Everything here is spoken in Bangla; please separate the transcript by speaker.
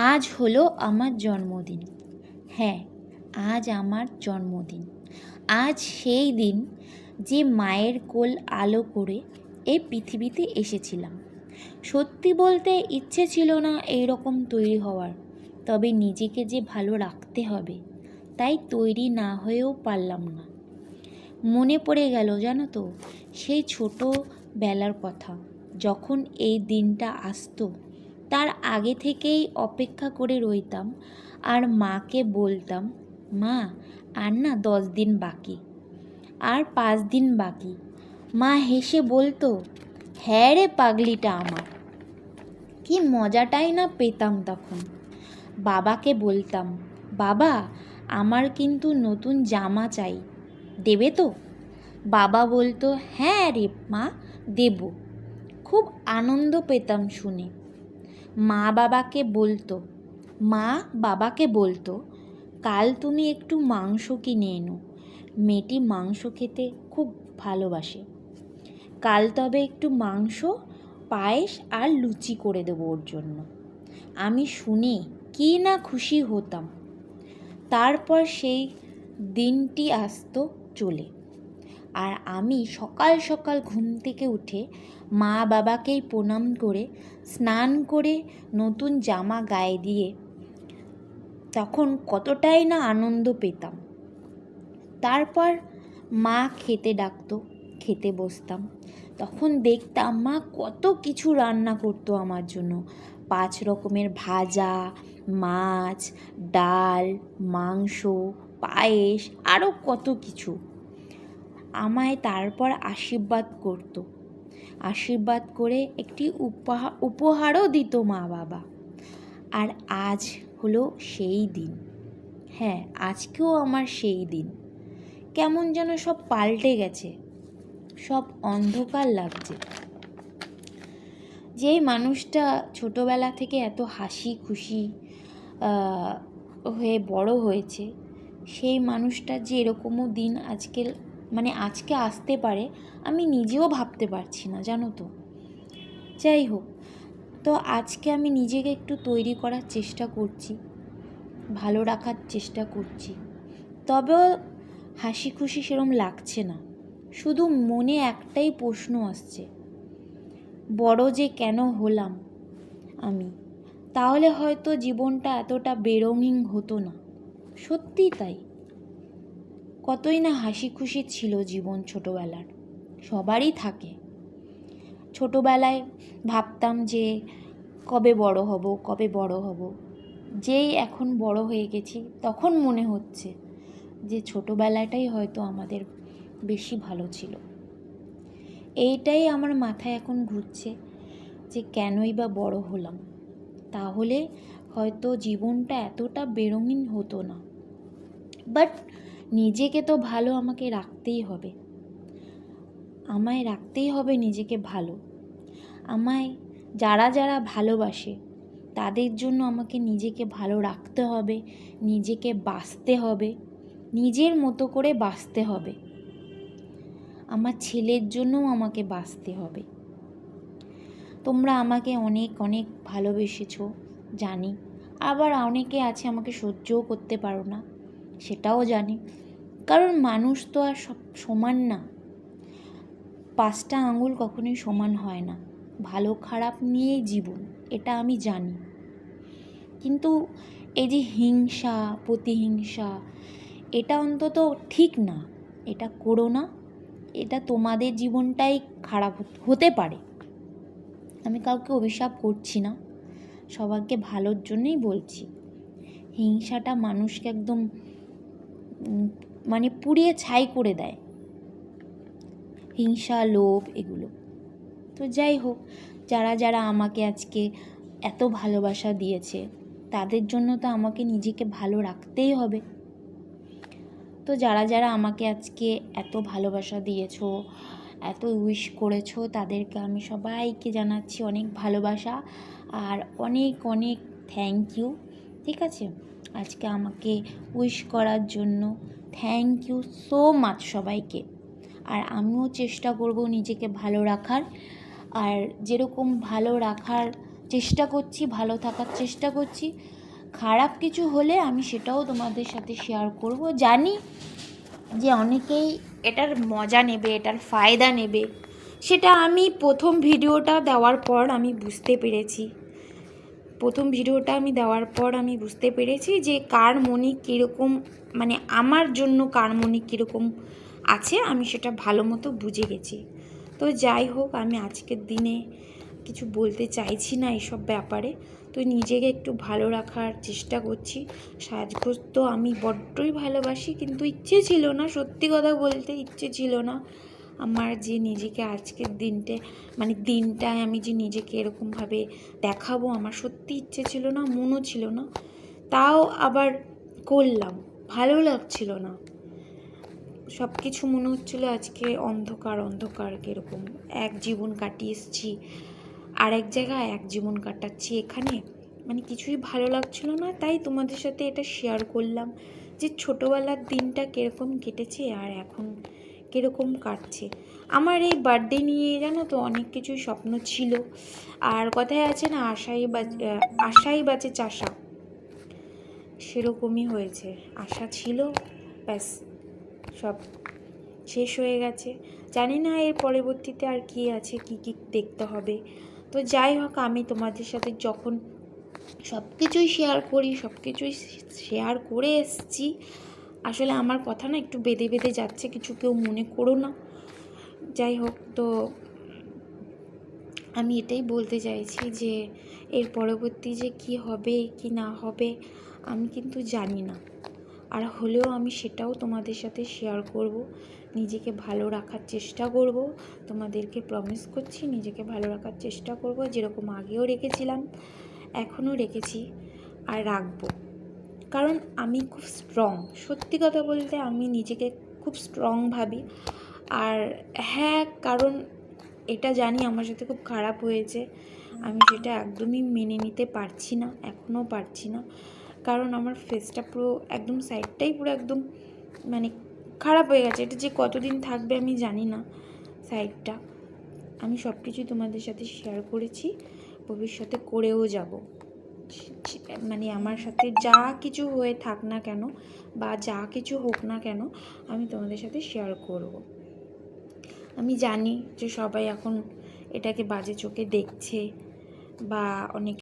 Speaker 1: আজ হলো আমার জন্মদিন। হ্যাঁ আজ আমার জন্মদিন। আজ সেই দিন যে মায়ের কোল আলো করে এই পৃথিবীতে এসেছিলাম। সত্যি বলতে ইচ্ছে ছিল না এই রকম তৈরি হওয়ার, তবে নিজেকে যে ভালো রাখতে হবে, তাই তৈরি না হয়েও পারলাম না। মনে পড়ে গেল জানো তো, সেই ছোটো বেলার কথা, যখন এই দিনটা আসতো। তার আগে থেকেই অপেক্ষা করে রইতাম আর মাকে বলতাম, মা, আর না দশ দিন বাকি, আর পাঁচ দিন বাকি। মা হেসে বলতো হ্যাঁ রে পাগলিটা আমার। কি মজাটাই না পেতাম তখন। বাবাকে বলতাম, বাবা, আমার কিন্তু নতুন জামা চাই, দেবে তো? বাবা বলতো হ্যাঁ রে মা, দেব। খুব আনন্দ পেতাম শুনে। মা বাবাকে বলতো, মা বাবাকে বলতো, কাল তুমি একটু মাংস কিনে এনো। মেয়েটি মাংস খেতে খুব ভালোবাসে। কাল তবে একটু মাংস, পায়েস আর লুচি করে দেবো ওর জন্য। আমি শুনে, কি না খুশি হতাম। তারপর সেই দিনটি আসতো চলে। আর আমি সকাল সকাল ঘুম থেকে উঠে মা বাবাকেই প্রণাম করে, স্নান করে নতুন জামা গায়ে দিয়ে তখন কতটাই না আনন্দ পেতাম। তারপর মা খেতে ডাকতো, খেতে বসতাম। তখন দেখতাম মা কত কিছু রান্না করতো আমার জন্য। পাঁচ রকমের ভাজা, মাছ, ডাল, মাংস, পায়েস আরও কত কিছু। আমায় তারপর আশীর্বাদ করতো। আশীর্বাদ করে একটি উপহার উপহারও দিত মা বাবা। আর আজ হলো সেই দিন। হ্যাঁ আজকেও আমার সেই দিন। কেমন যেন সব পাল্টে গেছে। সব অন্ধকার লাগছে। যেই মানুষটা ছোটোবেলা থেকে এত হাসি খুশি হয়ে বড় হয়েছে, সেই মানুষটা যে এরকমও দিন আজকে মানে আজকে আসতে পারে, আমি নিজেও ভাবতে পারছি না, জানো তো। যাই হোক, তো আজকে আমি নিজেকে একটু তৈরি করার চেষ্টা করছি, ভালো রাখার চেষ্টা করছি। তবেও হাসি খুশি সেরম লাগছে না। শুধু মনে একটাই প্রশ্ন আসছে, বড় যে কেন হলাম আমি? তাহলে হয়তো জীবনটা এতটা বেরঙিন হতো না। সত্যি তাই। কতই না হাসি খুশি ছিল জীবন ছোটোবেলার। সবারই থাকে। ছোটোবেলায় ভাবতাম যে, কবে বড় হব, কবে বড় হব। যেই এখন বড় হয়ে গেছি, তখন মনে হচ্ছে যে, ছোটোবেলাটাই হয়তো আমাদের বেশি ভালো ছিল। এইটাই আমার মাথায় এখন ঘুরছে যে, কেনই বা বড় হলাম। তাহলে হয়তো জীবনটা এতটা বেরঙিন হতো না। বাট নিজেকে তো ভালো আমাকে রাখতেই হবে। আমায় রাখতেই হবে নিজেকে ভালো। আমায় যারা যারা ভালোবাসে, তাদের জন্য আমাকে নিজেকে ভালো রাখতে হবে, নিজেকে বাঁচতে হবে, নিজের মতো করে বাঁচতে হবে। আমার ছেলের জন্যও আমাকে বাঁচতে হবে। তোমরা আমাকে অনেক অনেক ভালোবেসেছো, জানি। আবার অনেকে আছে আমাকে সহ্যও করতে পারো না। সেটাও জানি। কারণ মানুষ তো আর সব সমান না। পাঁচটা আঙুল কখনোই সমান হয় না। ভালো খারাপ নিয়েই জীবন, এটা আমি জানি। কিন্তু এই যে হিংসা, প্রতিহিংসা, এটা অন্তত ঠিক না। এটা করো না। এটা তোমাদের জীবনটাই খারাপ হতে পারে। আমি কাউকে অভিশাপ করছি না। সবাইকে ভালোর জন্যই বলছি। হিংসাটা মানুষকে একদম মানে পুড়িয়ে ছাই করে দেয়। হিংসা, লোভ এগুলো। তো যাই হোক, যারা যারা আমাকে আজকে এত ভালোবাসা দিয়েছে, তাদের জন্য তো আমাকে নিজেকে ভালো রাখতেই হবে। তো যারা যারা আমাকে আজকে এত ভালোবাসা দিয়েছ, এত উইশ করেছ, তাদেরকে আমি সবাইকে জানাচ্ছি অনেক ভালোবাসা আর অনেক অনেক থ্যাংক ইউ ঠিক আছে? আজকে আমাকে উইশ করার জন্য থ্যাংক ইউ সো মাচ সবাইকে। আর আমিও চেষ্টা করব নিজেকে ভালো রাখার। আর যেরকম ভালো রাখার চেষ্টা করছি, ভালো থাকার চেষ্টা করছি, খারাপ কিছু হলে আমি সেটাও তোমাদের সাথে শেয়ার করব। জানি যে অনেকেই এটার মজা নেবে, এটার ফায়দা নেবে। সেটা আমি প্রথম ভিডিওটা দেওয়ার পর আমি বুঝতে পেরেছি। প্রথম ভিডিওটা আমি দেওয়ার পর আমি বুঝতে পেরেছি যে কার মনে কীরকম মানে আমার জন্য কার মনে কীরকম আছে, আমি সেটা ভালো মতো বুঝে গেছি। তো যাই হোক, আমি আজকের দিনে কিছু বলতে চাইছি না এসব ব্যাপারে। তো নিজেকে একটু ভালো রাখার চেষ্টা করছি। সাজগোজ তো আমি বড্ডই ভালোবাসি, কিন্তু ইচ্ছে ছিল না, সত্যি কথা বলতে ইচ্ছে ছিল না। আমার যে নিজেকে আজকের দিনটে মানে দিনটায় আমি যে নিজেকে এরকমভাবে দেখাবো, আমার সত্যি ইচ্ছে ছিল না, মনও ছিল না, তাও আবার করলাম, ভালো লাগছিল না। সব কিছু মনে হচ্ছিল আজকে অন্ধকার অন্ধকার কীরকম। এক জীবন কাটিয়ে এসেছি আর এক জায়গায় এক জীবন কাটাচ্ছি এখানে। মানে কিছুই ভালো লাগছিল না, তাই তোমাদের সাথে এটা শেয়ার করলাম যে ছোটোবেলার দিনটা কীরকম কেটেছে আর এখন কীরকম কাটছে। আমার এই বার্থডে নিয়ে জানো তো অনেক কিছুই স্বপ্ন ছিল। আর কথায় আছে না, আশাই বাজ আশাই বাজে চাষা। সেরকমই হয়েছে। আশা ছিল, ব্যাস, সব শেষ হয়ে গেছে। জানি না এর পরবর্তীতে আর কি আছে, কি কি দেখতে হবে। তো যাই হোক, আমি তোমাদের সাথে যখন সব কিছুই শেয়ার করি সব কিছুই শেয়ার করে এসছি। আসলে আমার কথা না একটু বেঁধে বেঁধে যাচ্ছে, কিছু কেউ মনে করো না। যাই হোক, তো আমি এটাই বলতে চাইছি যে, এর পরবর্তী যে কি হবে, কি না হবে, আমি কিন্তু জানি না। আর হলেও আমি সেটাও তোমাদের সাথে শেয়ার করব, নিজেকে ভালো রাখার চেষ্টা করব, তোমাদেরকে প্রমিস করছি নিজেকে ভালো রাখার চেষ্টা করব, যেরকম আগেও রেখেছিলাম, এখনও রেখেছি, আর রাখব। কারণ আমি খুব স্ট্রং সত্যি কথা বলতে আমি নিজেকে খুব স্ট্রং ভাবি। আর হ্যাঁ কারণ এটা জানি আমার সাথে খুব খারাপ হয়েছে। আমি সেটা একদমই মেনে নিতে পারছি না, এখনও পারছি না। কারণ আমার ফেসটা পুরো একদম সাইডটাই পুরো একদম মানে খারাপ হয়ে গেছে। এটা যে কতদিন থাকবে আমি জানি না সাইডটা আমি সব কিছুই তোমাদের সাথে শেয়ার করেছি। ভবিষ্যতে করেও যাব। মানে আমার সাথে যা কিছু হয়ে থাক না কেন বা যা কিছু হোক না কেন আমি তোমাদের সাথে শেয়ার করব। আমি জানি যে সবাই এখন এটাকে বাজে চোখে দেখছে বা অনেক